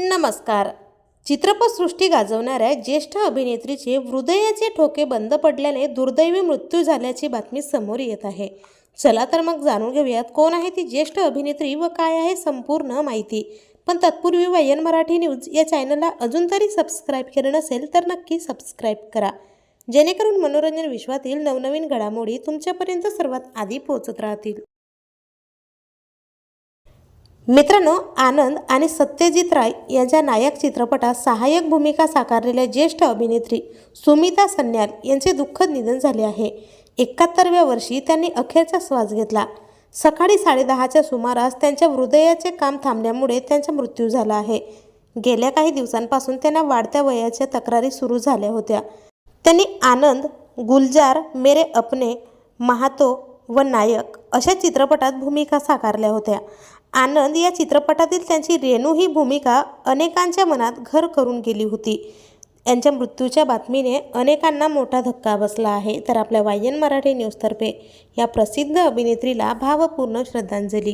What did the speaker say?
नमस्कार. चित्रपटसृष्टी गाजवणाऱ्या ज्येष्ठ अभिनेत्रीचे हृदयाचे ठोके बंद पडल्याने दुर्दैवी मृत्यू झाल्याची बातमी समोर येत आहे. चला तर मग जाणून घेऊयात कोण आहे ती ज्येष्ठ अभिनेत्री व काय आहे संपूर्ण माहिती. पण तत्पूर्वी वायन मराठी न्यूज या चॅनलला अजून तरी सबस्क्राईब केलं नसेल तर नक्की सबस्क्राईब करा. जेणेकरून मनोरंजन विश्वातील नवनवीन घडामोडी तुमच्यापर्यंत सर्वात आधी पोहोचत राहतील. मित्रांनो आनंद आणि सत्यजित राय यांच्या नायक चित्रपटात सहाय्यक भूमिका साकारलेल्या ज्येष्ठ अभिनेत्री सुमिता सन्याल यांचे दुःखद निधन झाले आहे. एकाहत्तरव्या वर्षी त्यांनी अखेरचा श्वास घेतला. सकाळी साडेदहाच्या सुमारास त्यांच्या हृदयाचे काम थांबल्यामुळे त्यांचा मृत्यू झाला आहे. गेल्या काही दिवसांपासून त्यांना वाढत्या वयाच्या तक्रारी सुरू झाल्या होत्या. त्यांनी आनंद गुलजार मेरे अपने महातो व नायक अशा चित्रपटात भूमिका साकारल्या होत्या. आनंद या चित्रपटातील त्यांची रेणू ही भूमिका अनेकांच्या मनात घर करून गेली होती. यांच्या मृत्यूच्या बातमीने अनेकांना मोठा धक्का बसला आहे. तर आपल्या वायन मराठी न्यूजतर्फे या प्रसिद्ध अभिनेत्रीला भावपूर्ण श्रद्धांजली.